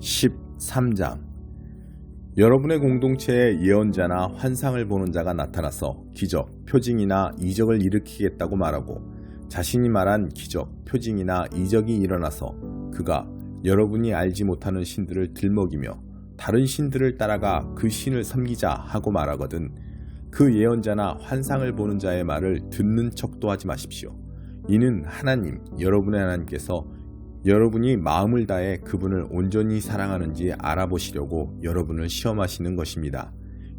13장 여러분의 공동체에 예언자나 환상을 보는 자가 나타나서 기적, 표징이나 이적을 일으키겠다고 말하고 자신이 말한 기적, 표징이나 이적이 일어나서 그가 여러분이 알지 못하는 신들을 들먹이며 다른 신들을 따라가 그 신을 섬기자 하고 말하거든 그 예언자나 환상을 보는 자의 말을 듣는 척도 하지 마십시오. 이는 하나님, 여러분의 하나님께서 여러분이 마음을 다해 그분을 온전히 사랑하는지 알아보시려고 여러분을 시험하시는 것입니다.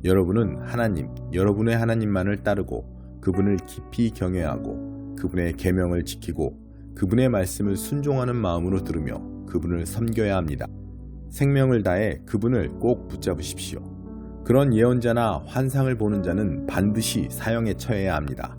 여러분은 하나님, 여러분의 하나님만을 따르고 그분을 깊이 경외하고 그분의 계명을 지키고 그분의 말씀을 순종하는 마음으로 들으며 그분을 섬겨야 합니다. 생명을 다해 그분을 꼭 붙잡으십시오. 그런 예언자나 환상을 보는 자는 반드시 사형에 처해야 합니다.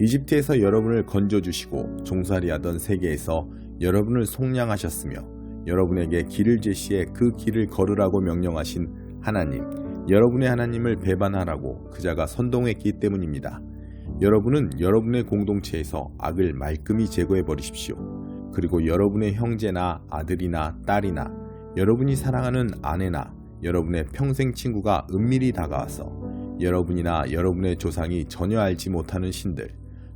이집트에서 여러분을 건져주시고 종살이하던 세계에서 여러분을 속량하셨으며 여러분에게 길을 제시해 그 길을 걸으라고 명령하신 하나님, 여러분의 하나님을 배반하라고 그자가 선동했기 때문입니다. 여러분은 여러분의 공동체에서 악을 말끔히 제거해 버리십시오. 그리고 여러분의 형제나 아들이나 딸이나 여러분이 사랑하는 아내나 여러분의 평생 친구가 은밀히 다가와서 여러분이나 여러분의 조상이 전혀 알지 못하는 신들,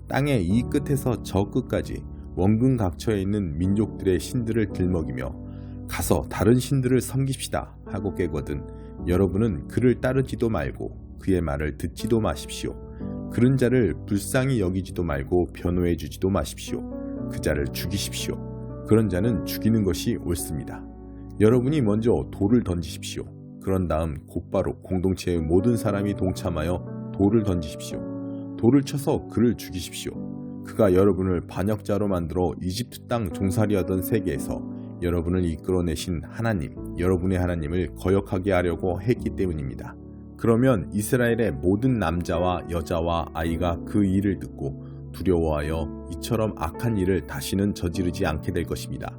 땅의 이 끝에서 저 끝까지 원근 각처에 있는 민족들의 신들을 들먹이며 가서 다른 신들을 섬깁시다 하고 깨거든 여러분은 그를 따르지도 말고 그의 말을 듣지도 마십시오. 그런 자를 불쌍히 여기지도 말고 변호해 주지도 마십시오. 그 자를 죽이십시오. 그런 자는 죽이는 것이 옳습니다. 여러분이 먼저 돌을 던지십시오. 그런 다음 곧바로 공동체의 모든 사람이 동참하여 돌을 던지십시오. 돌을 쳐서 그를 죽이십시오. 그가 여러분을 반역자로 만들어 이집트 땅 종살이하던 세계에서 여러분을 이끌어내신 하나님, 여러분의 하나님을 거역하게 하려고 했기 때문입니다. 그러면 이스라엘의 모든 남자와 여자와 아이가 그 일을 듣고 두려워하여 이처럼 악한 일을 다시는 저지르지 않게 될 것입니다.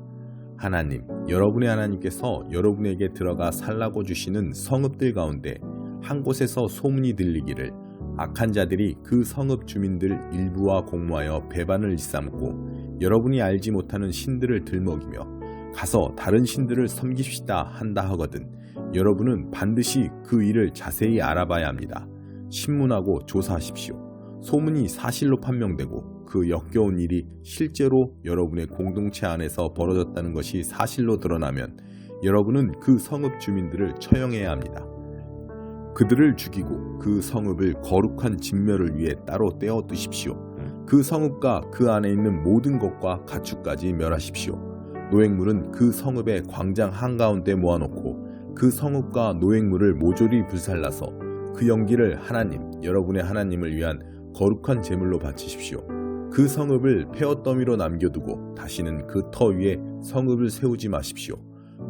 하나님, 여러분의 하나님께서 여러분에게 들어가 살라고 주시는 성읍들 가운데 한 곳에서 소문이 들리기를 악한 자들이 그 성읍 주민들 일부와 공모하여 배반을 일삼고 여러분이 알지 못하는 신들을 들먹이며 가서 다른 신들을 섬깁시다 한다 하거든 여러분은 반드시 그 일을 자세히 알아봐야 합니다. 신문하고 조사하십시오. 소문이 사실로 판명되고 그 역겨운 일이 실제로 여러분의 공동체 안에서 벌어졌다는 것이 사실로 드러나면 여러분은 그 성읍 주민들을 처형해야 합니다. 그들을 죽이고 그 성읍을 거룩한 진멸을 위해 따로 떼어 두십시오. 그 성읍과 그 안에 있는 모든 것과 가축까지 멸하십시오. 노획물은 그 성읍의 광장 한가운데 모아놓고 그 성읍과 노획물을 모조리 불살라서 그 연기를 하나님, 여러분의 하나님을 위한 거룩한 제물로 바치십시오. 그 성읍을 폐어더미로 남겨두고 다시는 그 터 위에 성읍을 세우지 마십시오.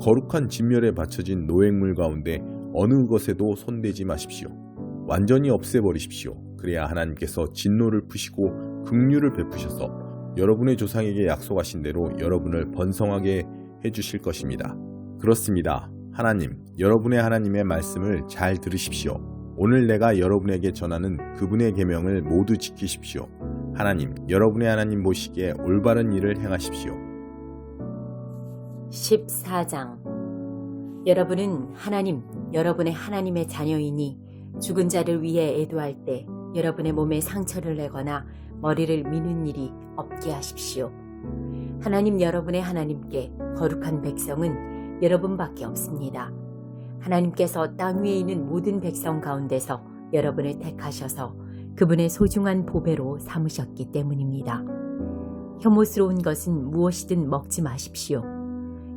거룩한 진멸에 바쳐진 노획물 가운데 어느 것에도 손대지 마십시오. 완전히 없애버리십시오. 그래야 하나님께서 진노를 푸시고 긍휼을 베푸셔서 여러분의 조상에게 약속하신 대로 여러분을 번성하게 해주실 것입니다. 그렇습니다. 하나님, 여러분의 하나님의 말씀을 잘 들으십시오. 오늘 내가 여러분에게 전하는 그분의 계명을 모두 지키십시오. 하나님, 여러분의 하나님 보시기에 올바른 일을 행하십시오. 14장 여러분은 하나님, 여러분의 하나님의 자녀이니 죽은 자를 위해 애도할 때 여러분의 몸에 상처를 내거나 머리를 미는 일이 없게 하십시오. 하나님 여러분의 하나님께 거룩한 백성은 여러분밖에 없습니다. 하나님께서 땅 위에 있는 모든 백성 가운데서 여러분을 택하셔서 그분의 소중한 보배로 삼으셨기 때문입니다. 혐오스러운 것은 무엇이든 먹지 마십시오.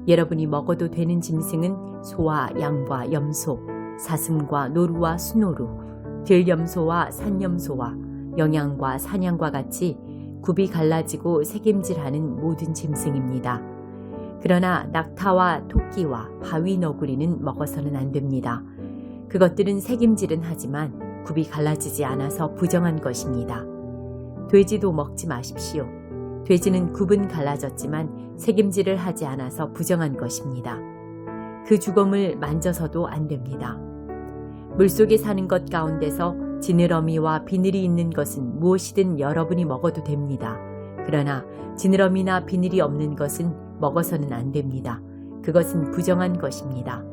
여러분이 먹어도 되는 짐승은 소와 양과 염소, 사슴과 노루와 수노루, 들염소와 산염소와 영양과 사냥과 같이 굽이 갈라지고 색임질하는 모든 짐승입니다. 그러나 낙타와 토끼와 바위 너구리는 먹어서는 안 됩니다. 그것들은 색임질은 하지만 굽이 갈라지지 않아서 부정한 것입니다. 돼지도 먹지 마십시오. 돼지는 굽은 갈라졌지만 색임질을 하지 않아서 부정한 것입니다. 그 주검을 만져서도 안 됩니다. 물속에 사는 것 가운데서 지느러미와 비늘이 있는 것은 무엇이든 여러분이 먹어도 됩니다. 그러나 지느러미나 비늘이 없는 것은 먹어서는 안 됩니다. 그것은 부정한 것입니다.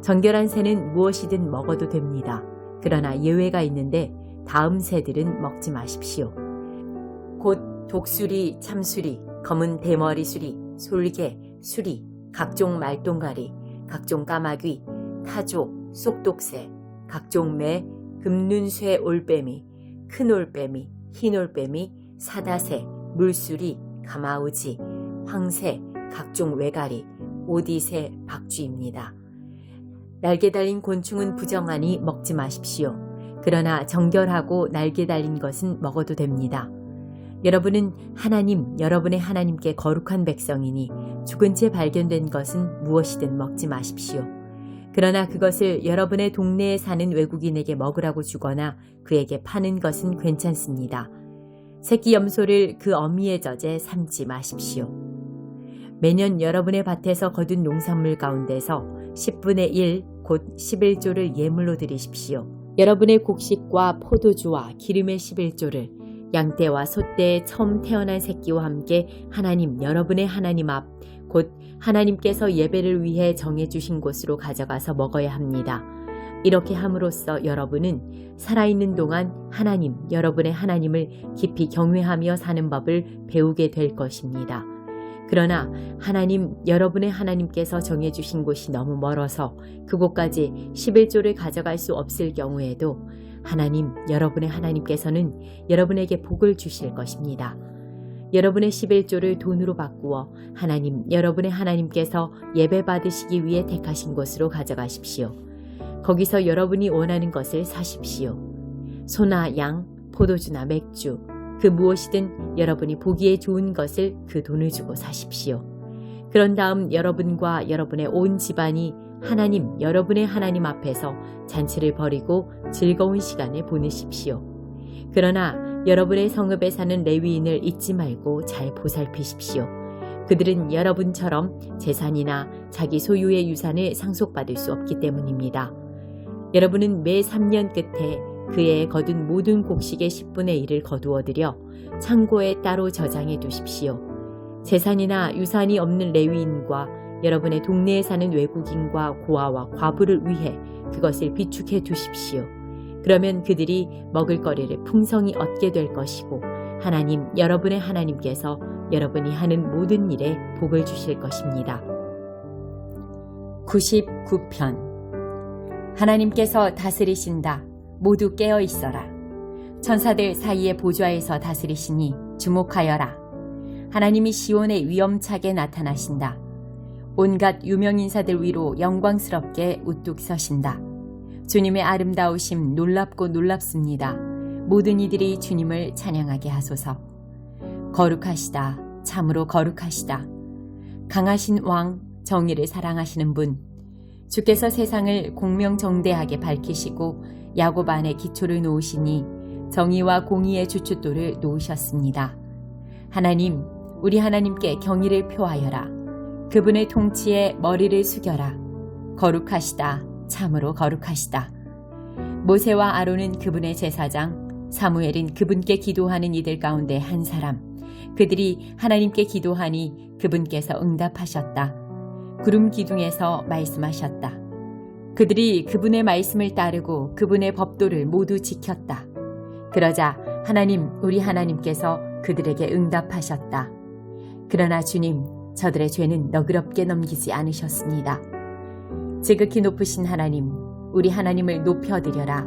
정결한 새는 무엇이든 먹어도 됩니다. 그러나 예외가 있는데 다음 새들은 먹지 마십시오. 곧 독수리, 참수리, 검은 대머리 수리, 솔개, 수리, 각종 말똥가리, 각종 까마귀, 타조, 쏙독새, 각종 매, 금눈쇠 올빼미, 큰 올빼미, 흰 올빼미, 사다새, 물수리, 가마우지, 황새, 각종 외가리, 오디새, 박쥐입니다. 날개 달린 곤충은 부정하니 먹지 마십시오. 그러나 정결하고 날개 달린 것은 먹어도 됩니다. 여러분은 하나님, 여러분의 하나님께 거룩한 백성이니 죽은 채 발견된 것은 무엇이든 먹지 마십시오. 그러나 그것을 여러분의 동네에 사는 외국인에게 먹으라고 주거나 그에게 파는 것은 괜찮습니다. 새끼 염소를 그 어미의 젖에 삶지 마십시오. 매년 여러분의 밭에서 거둔 농산물 가운데서 10분의 1, 곧 11조를 예물로 드리십시오. 여러분의 곡식과 포도주와 기름의 11조를 양떼와 소떼의 처음 태어난 새끼와 함께 하나님 여러분의 하나님 앞, 곧 하나님께서 예배를 위해 정해주신 곳으로 가져가서 먹어야 합니다. 이렇게 함으로써 여러분은 살아있는 동안 하나님, 여러분의 하나님을 깊이 경외하며 사는 법을 배우게 될 것입니다. 그러나 하나님, 여러분의 하나님께서 정해주신 곳이 너무 멀어서 그곳까지 11조를 가져갈 수 없을 경우에도 하나님, 여러분의 하나님께서는 여러분에게 복을 주실 것입니다. 여러분의 11조를 돈으로 바꾸어 하나님, 여러분의 하나님께서 예배 받으시기 위해 택하신 곳으로 가져가십시오. 거기서 여러분이 원하는 것을 사십시오. 소나 양, 포도주나 맥주, 그 무엇이든 여러분이 보기에 좋은 것을 그 돈을 주고 사십시오. 그런 다음 여러분과 여러분의 온 집안이 하나님, 여러분의 하나님 앞에서 잔치를 벌이고 즐거운 시간을 보내십시오. 그러나 여러분의 성읍에 사는 레위인을 잊지 말고 잘 보살피십시오. 그들은 여러분처럼 재산이나 자기 소유의 유산을 상속받을 수 없기 때문입니다. 여러분은 매 3년 끝에 그의 거둔 모든 곡식의 10분의 1을 거두어들여 창고에 따로 저장해 두십시오. 재산이나 유산이 없는 레위인과 여러분의 동네에 사는 외국인과 고아와 과부를 위해 그것을 비축해 두십시오. 그러면 그들이 먹을 거리를 풍성히 얻게 될 것이고 하나님 여러분의 하나님께서 여러분이 하는 모든 일에 복을 주실 것입니다. 99편 하나님께서 다스리신다. 모두 깨어 있어라. 천사들 사이의 보좌에서 다스리시니 주목하여라. 하나님이 시온에 위엄차게 나타나신다. 온갖 유명 인사들 위로 영광스럽게 우뚝 서신다. 주님의 아름다우심 놀랍고 놀랍습니다. 모든 이들이 주님을 찬양하게 하소서. 거룩하시다. 참으로 거룩하시다. 강하신 왕, 정의를 사랑하시는 분. 주께서 세상을 공명정대하게 밝히시고 야곱 안에 기초를 놓으시니 정의와 공의의 주춧돌을 놓으셨습니다. 하나님, 우리 하나님께 경의를 표하여라. 그분의 통치에 머리를 숙여라. 거룩하시다. 참으로 거룩하시다. 모세와 아론은 그분의 제사장, 사무엘은 그분께 기도하는 이들 가운데 한 사람. 그들이 하나님께 기도하니 그분께서 응답하셨다. 구름 기둥에서 말씀하셨다. 그들이 그분의 말씀을 따르고 그분의 법도를 모두 지켰다. 그러자 하나님, 우리 하나님께서 그들에게 응답하셨다. 그러나 주님, 저들의 죄는 너그럽게 넘기지 않으셨습니다. 지극히 높으신 하나님, 우리 하나님을 높여드려라.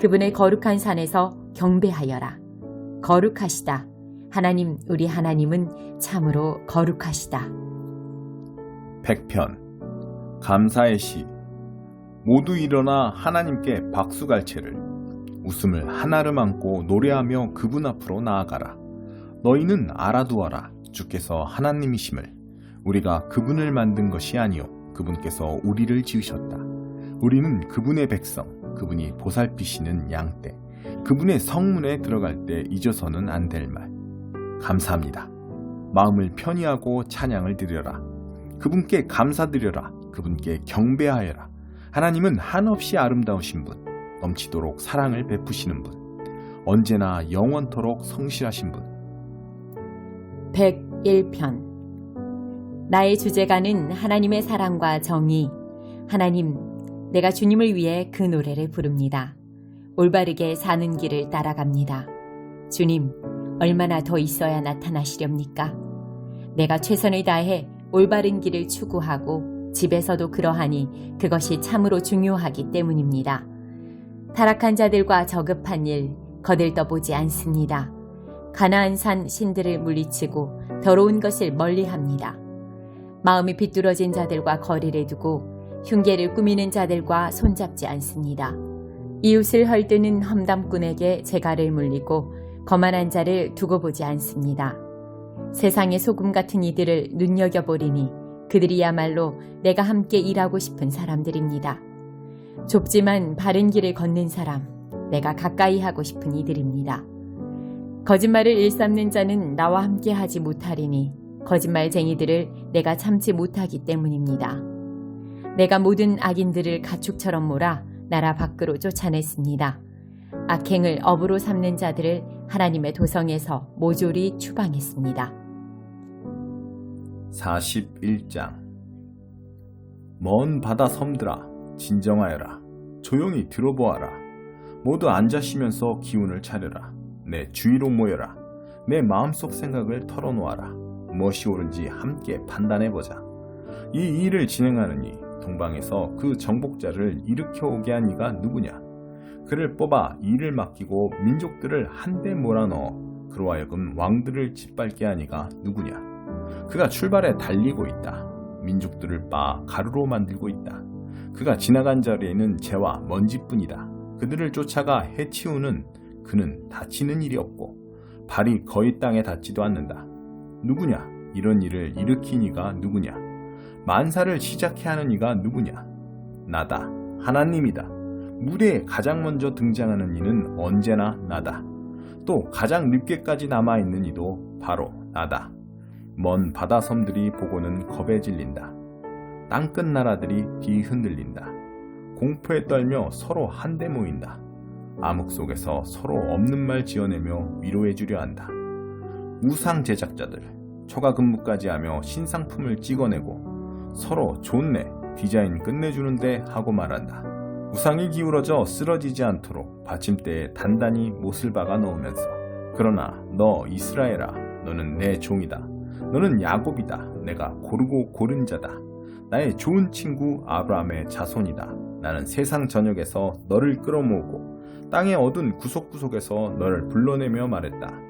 그분의 거룩한 산에서 경배하여라. 거룩하시다. 하나님, 우리 하나님은 참으로 거룩하시다. 백편 감사의 시 모두 일어나 하나님께 박수갈채를 웃음을 하나름 안고 노래하며 그분 앞으로 나아가라. 너희는 알아두어라. 주께서 하나님이심을 우리가 그분을 만든 것이 아니요 그분께서 우리를 지으셨다. 우리는 그분의 백성, 그분이 보살피시는 양떼, 그분의 성문에 들어갈 때 잊어서는 안 될 말. 감사합니다. 마음을 편히 하고 찬양을 드려라. 그분께 감사드려라. 그분께 경배하여라. 하나님은 한없이 아름다우신 분, 넘치도록 사랑을 베푸시는 분, 언제나 영원토록 성실하신 분. 101편 나의 주제가는 하나님의 사랑과 정의. 하나님, 내가 주님을 위해 그 노래를 부릅니다. 올바르게 사는 길을 따라갑니다. 주님, 얼마나 더 있어야 나타나시렵니까? 내가 최선을 다해 올바른 길을 추구하고 집에서도 그러하니 그것이 참으로 중요하기 때문입니다. 타락한 자들과 저급한 일 거들떠보지 않습니다. 가나안 산 신들을 물리치고 더러운 것을 멀리합니다. 마음이 비뚤어진 자들과 거리를 두고 흉계를 꾸미는 자들과 손잡지 않습니다. 이웃을 헐뜨는 험담꾼에게 재갈을 물리고 거만한 자를 두고 보지 않습니다. 세상의 소금 같은 이들을 눈여겨보리니 그들이야말로 내가 함께 일하고 싶은 사람들입니다. 좁지만 바른 길을 걷는 사람, 내가 가까이 하고 싶은 이들입니다. 거짓말을 일삼는 자는 나와 함께 하지 못하리니 거짓말쟁이들을 내가 참지 못하기 때문입니다. 내가 모든 악인들을 가축처럼 몰아 나라 밖으로 쫓아냈습니다. 악행을 업으로 삼는 자들을 하나님의 도성에서 모조리 추방했습니다. 41장 먼 바다 섬들아 진정하여라 조용히 들어보아라 모두 앉아 쉬면서 기운을 차려라 내 주위로 모여라 내 마음속 생각을 털어놓아라 무엇이 옳은지 함께 판단해보자 이 일을 진행하는 이 동방에서 그 정복자를 일으켜 오게 한 이가 누구냐 그를 뽑아 일을 맡기고 민족들을 한데 몰아넣어 그로 하여금 왕들을 짓밟게 한 이가 누구냐 그가 출발해 달리고 있다. 민족들을 빻아 가루로 만들고 있다. 그가 지나간 자리에는 재와 먼지뿐이다. 그들을 쫓아가 해치우는 그는 다치는 일이 없고 발이 거의 땅에 닿지도 않는다. 누구냐? 이런 일을 일으킨 이가 누구냐? 만사를 시작해 하는 이가 누구냐? 나다. 하나님이다. 무대에 가장 먼저 등장하는 이는 언제나 나다. 또 가장 늦게까지 남아있는 이도 바로 나다. 먼 바다 섬들이 보고는 겁에 질린다. 땅끝 나라들이 뒤흔들린다. 공포에 떨며 서로 한데 모인다. 암흑 속에서 서로 없는 말 지어내며 위로해 주려 한다. 우상 제작자들, 초과 근무까지 하며 신상품을 찍어내고 서로 좋네, 디자인 끝내주는데 하고 말한다. 우상이 기울어져 쓰러지지 않도록 받침대에 단단히 못을 박아 놓으면서 그러나 너 이스라엘아, 너는 내 종이다. 너는 야곱이다. 내가 고르고 고른 자다. 나의 좋은 친구 아브라함의 자손이다. 나는 세상 전역에서 너를 끌어모으고 땅의 어두운 구석구석에서 너를 불러내며 말했다.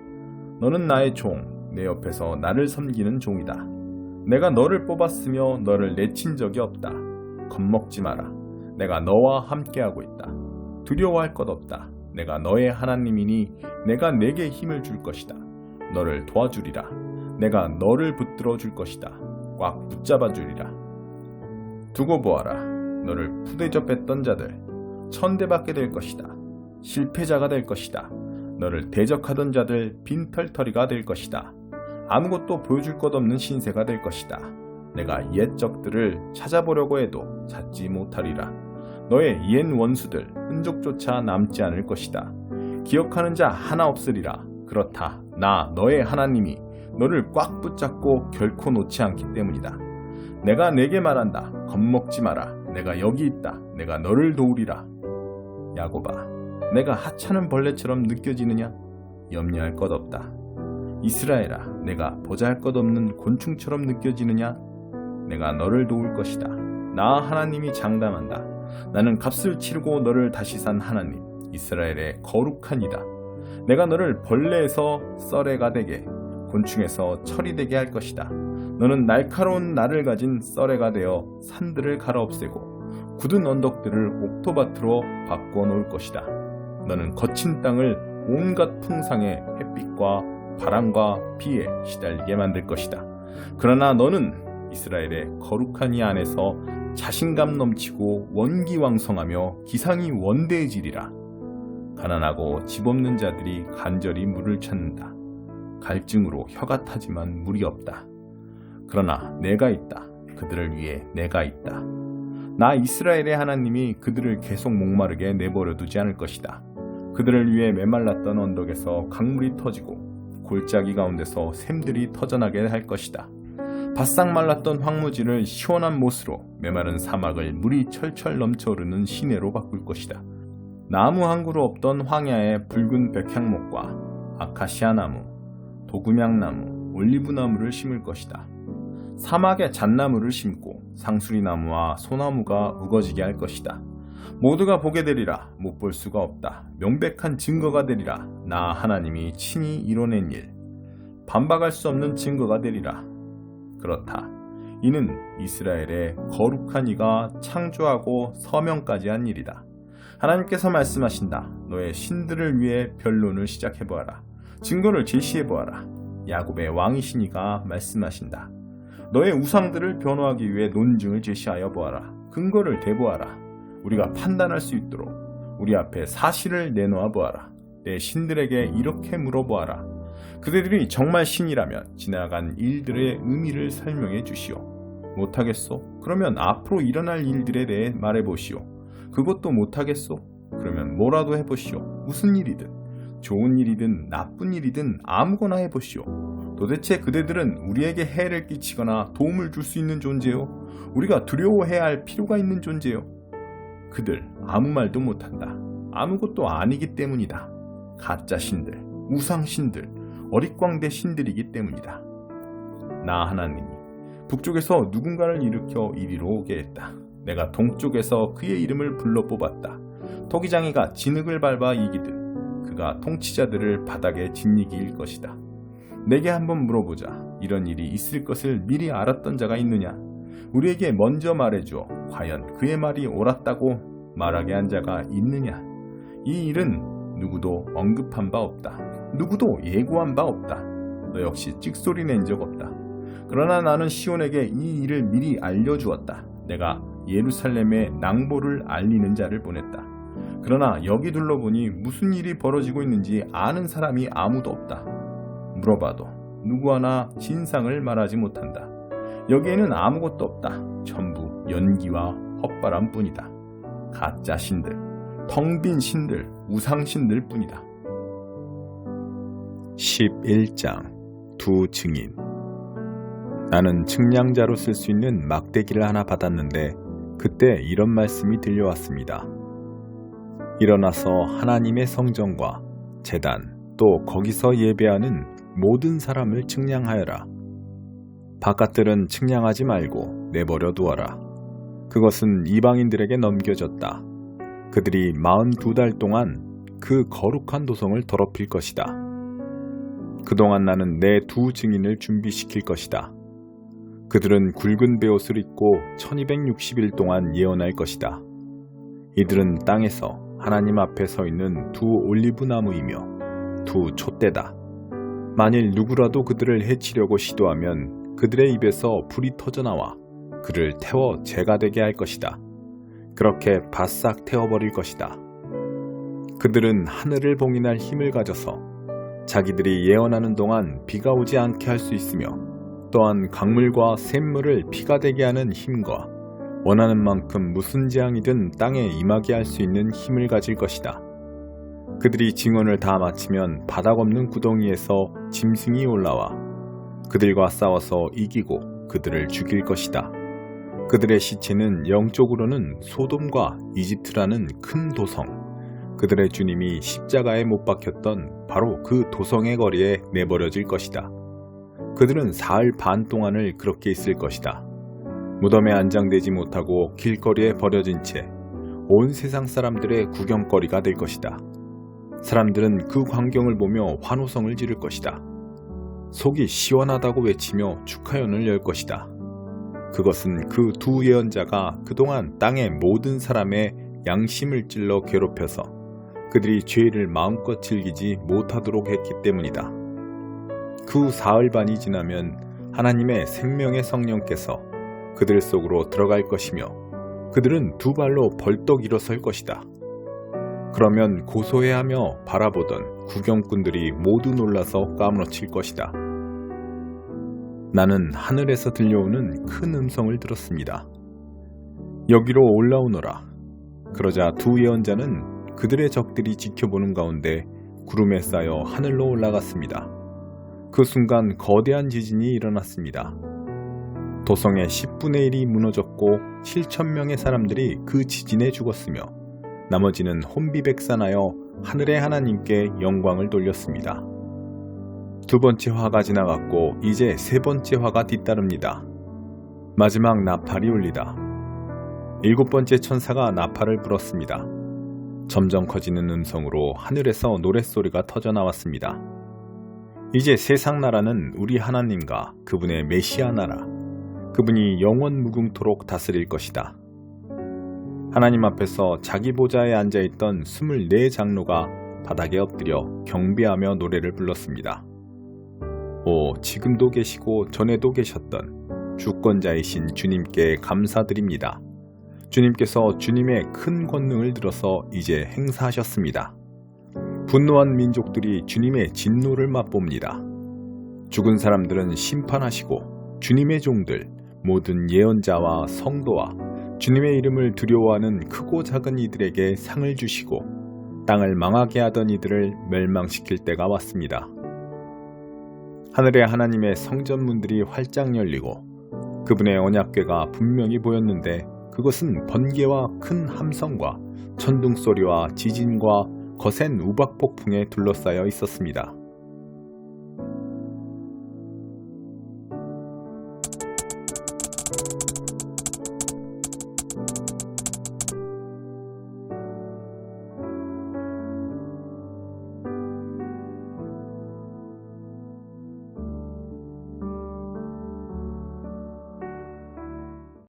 너는 나의 종, 내 옆에서 나를 섬기는 종이다. 내가 너를 뽑았으며 너를 내친 적이 없다. 겁먹지 마라. 내가 너와 함께하고 있다. 두려워할 것 없다. 내가 너의 하나님이니 내가 내게 힘을 줄 것이다. 너를 도와주리라. 내가 너를 붙들어 줄 것이다. 꽉 붙잡아 주리라. 두고 보아라. 너를 푸대접했던 자들 천대받게 될 것이다. 실패자가 될 것이다. 너를 대적하던 자들 빈털터리가 될 것이다. 아무것도 보여줄 것 없는 신세가 될 것이다. 내가 옛 적들을 찾아보려고 해도 찾지 못하리라. 너의 옛 원수들 흔적조차 남지 않을 것이다. 기억하는 자 하나 없으리라. 그렇다. 나 너의 하나님이 너를 꽉 붙잡고 결코 놓지 않기 때문이다. 내가 내게 말한다. 겁먹지 마라. 내가 여기 있다. 내가 너를 도우리라. 야곱아, 내가 하찮은 벌레처럼 느껴지느냐? 염려할 것 없다. 이스라엘아, 내가 보잘 것 없는 곤충처럼 느껴지느냐? 내가 너를 도울 것이다. 나 하나님이 장담한다. 나는 값을 치르고 너를 다시 산 하나님, 이스라엘의 거룩한 이다. 내가 너를 벌레에서 썰애가 되게, 곤충에서 철이 되게 할 것이다. 너는 날카로운 날을 가진 썰애가 되어 산들을 갈아엎애고 굳은 언덕들을 옥토밭으로 바꿔 놓을 것이다. 너는 거친 땅을 온갖 풍상의 햇빛과 바람과 비에 시달리게 만들 것이다. 그러나 너는 이스라엘의 거룩한 이 안에서 자신감 넘치고 원기왕성하며 기상이 원대해지리라. 가난하고 집 없는 자들이 간절히 물을 찾는다. 갈증으로 혀가 타지만 물이 없다. 그러나 내가 있다. 그들을 위해 내가 있다. 나 이스라엘의 하나님이 그들을 계속 목마르게 내버려 두지 않을 것이다. 그들을 위해 메말랐던 언덕에서 강물이 터지고 골짜기 가운데서 샘들이 터져나게 할 것이다. 바싹 말랐던 황무지를 시원한 못으로 메마른 사막을 물이 철철 넘쳐오르는 시내로 바꿀 것이다. 나무 한 그루 없던 황야에 붉은 백향목과 아카시아 나무, 도금향나무, 올리브나무를 심을 것이다. 사막에 잣나무를 심고 상수리나무와 소나무가 우거지게 할 것이다. 모두가 보게 되리라 못 볼 수가 없다. 명백한 증거가 되리라 나 하나님이 친히 이뤄낸 일. 반박할 수 없는 증거가 되리라. 그렇다. 이는 이스라엘의 거룩한 이가 창조하고 서명까지 한 일이다. 하나님께서 말씀하신다. 너의 신들을 위해 변론을 시작해 보아라. 증거를 제시해 보아라. 야곱의 왕이시니가 말씀하신다. 너의 우상들을 변호하기 위해 논증을 제시하여 보아라. 근거를 대보아라. 우리가 판단할 수 있도록 우리 앞에 사실을 내놓아 보아라. 내 신들에게 이렇게 물어보아라. 그대들이 정말 신이라면 지나간 일들의 의미를 설명해 주시오. 못하겠소? 그러면 앞으로 일어날 일들에 대해 말해 보시오. 그것도 못하겠소? 그러면 뭐라도 해보시오. 무슨 일이든. 좋은 일이든 나쁜 일이든 아무거나 해보시오. 도대체 그대들은 우리에게 해를 끼치거나 도움을 줄 수 있는 존재요? 우리가 두려워해야 할 필요가 있는 존재요? 그들 아무 말도 못한다. 아무것도 아니기 때문이다. 가짜 신들, 우상 신들, 어릿광대 신들이기 때문이다. 나 하나님이 북쪽에서 누군가를 일으켜 이리로 오게 했다. 내가 동쪽에서 그의 이름을 불러 뽑았다. 토기장이가 진흙을 밟아 이기듯 그가 통치자들을 바닥에 짓이길 것이다. 내게 한번 물어보자. 이런 일이 있을 것을 미리 알았던 자가 있느냐? 우리에게 먼저 말해주어 과연 그의 말이 옳았다고 말하게 한 자가 있느냐? 이 일은 누구도 언급한 바 없다. 누구도 예고한 바 없다. 너 역시 찍소리 낸 적 없다. 그러나 나는 시온에게 이 일을 미리 알려주었다. 내가 예루살렘에 낭보를 알리는 자를 보냈다. 그러나 여기 둘러보니 무슨 일이 벌어지고 있는지 아는 사람이 아무도 없다. 물어봐도 누구 하나 진상을 말하지 못한다. 여기에는 아무것도 없다. 전부 연기와 헛바람 뿐이다. 가짜 신들, 텅 빈 신들, 우상 신들 뿐이다. 11장 두 증인 나는 측량자로 쓸 수 있는 막대기를 하나 받았는데 그때 이런 말씀이 들려왔습니다. 일어나서 하나님의 성전과 재단 또 거기서 예배하는 모든 사람을 측량하여라. 바깥들은 측량하지 말고 내버려 두어라. 그것은 이방인들에게 넘겨졌다. 그들이 42달 동안 그 거룩한 도성을 더럽힐 것이다. 그동안 나는 내 두 증인을 준비시킬 것이다. 그들은 굵은 베옷을 입고 1260일 동안 예언할 것이다. 이들은 땅에서 하나님 앞에 서 있는 두 올리브 나무이며 두 촛대다. 만일 누구라도 그들을 해치려고 시도하면 그들의 입에서 불이 터져나와 그를 태워 죄가 되게 할 것이다. 그렇게 바싹 태워버릴 것이다. 그들은 하늘을 봉인할 힘을 가져서 자기들이 예언하는 동안 비가 오지 않게 할 수 있으며 또한 강물과 샘물을 피가 되게 하는 힘과 원하는 만큼 무슨 재앙이든 땅에 임하게 할 수 있는 힘을 가질 것이다. 그들이 증언을 다 마치면 바닥 없는 구덩이에서 짐승이 올라와 그들과 싸워서 이기고 그들을 죽일 것이다. 그들의 시체는 영적으로는 소돔과 이집트라는 큰 도성, 그들의 주님이 십자가에 못 박혔던 바로 그 도성의 거리에 내버려질 것이다. 그들은 사흘 반 동안을 그렇게 있을 것이다. 무덤에 안장되지 못하고 길거리에 버려진 채 온 세상 사람들의 구경거리가 될 것이다. 사람들은 그 광경을 보며 환호성을 지를 것이다. 속이 시원하다고 외치며 축하연을 열 것이다. 그것은 그 두 예언자가 그동안 땅의 모든 사람의 양심을 찔러 괴롭혀서 그들이 죄를 마음껏 즐기지 못하도록 했기 때문이다. 그 사흘 반이 지나면 하나님의 생명의 성령께서 그들 속으로 들어갈 것이며 그들은 두 발로 벌떡 일어설 것이다. 그러면 고소해하며 바라보던 구경꾼들이 모두 놀라서 까무러칠 것이다. 나는 하늘에서 들려오는 큰 음성을 들었습니다. 여기로 올라오너라. 그러자 두 예언자는 그들의 적들이 지켜보는 가운데 구름에 쌓여 하늘로 올라갔습니다. 그 순간 거대한 지진이 일어났습니다. 도성의 10분의 1이 무너졌고 7천 명의 사람들이 그 지진에 죽었으며 나머지는 혼비백산하여 하늘의 하나님께 영광을 돌렸습니다. 두 번째 화가 지나갔고 이제 세 번째 화가 뒤따릅니다. 마지막 나팔이 울리다. 일곱 번째 천사가 나팔을 불었습니다. 점점 커지는 음성으로 하늘에서 노랫소리가 터져 나왔습니다. 이제 세상 나라는 우리 하나님과 그분의 메시아 나라, 그분이 영원 무궁토록 다스릴 것이다. 하나님 앞에서 자기 보좌에 앉아 있던 24장로가 바닥에 엎드려 경배하며 노래를 불렀습니다. 오, 지금도 계시고 전에도 계셨던 주권자이신 주님께 감사드립니다. 주님께서 주님의 큰 권능을 들어서 이제 행사하셨습니다. 분노한 민족들이 주님의 진노를 맛봅니다. 죽은 사람들은 심판하시고 주님의 종들, 모든 예언자와 성도와 주님의 이름을 두려워하는 크고 작은 이들에게 상을 주시고 땅을 망하게 하던 이들을 멸망시킬 때가 왔습니다. 하늘의 하나님의 성전문들이 활짝 열리고 그분의 언약궤가 분명히 보였는데 그것은 번개와 큰 함성과 천둥 소리와 지진과 거센 우박 폭풍에 둘러싸여 있었습니다.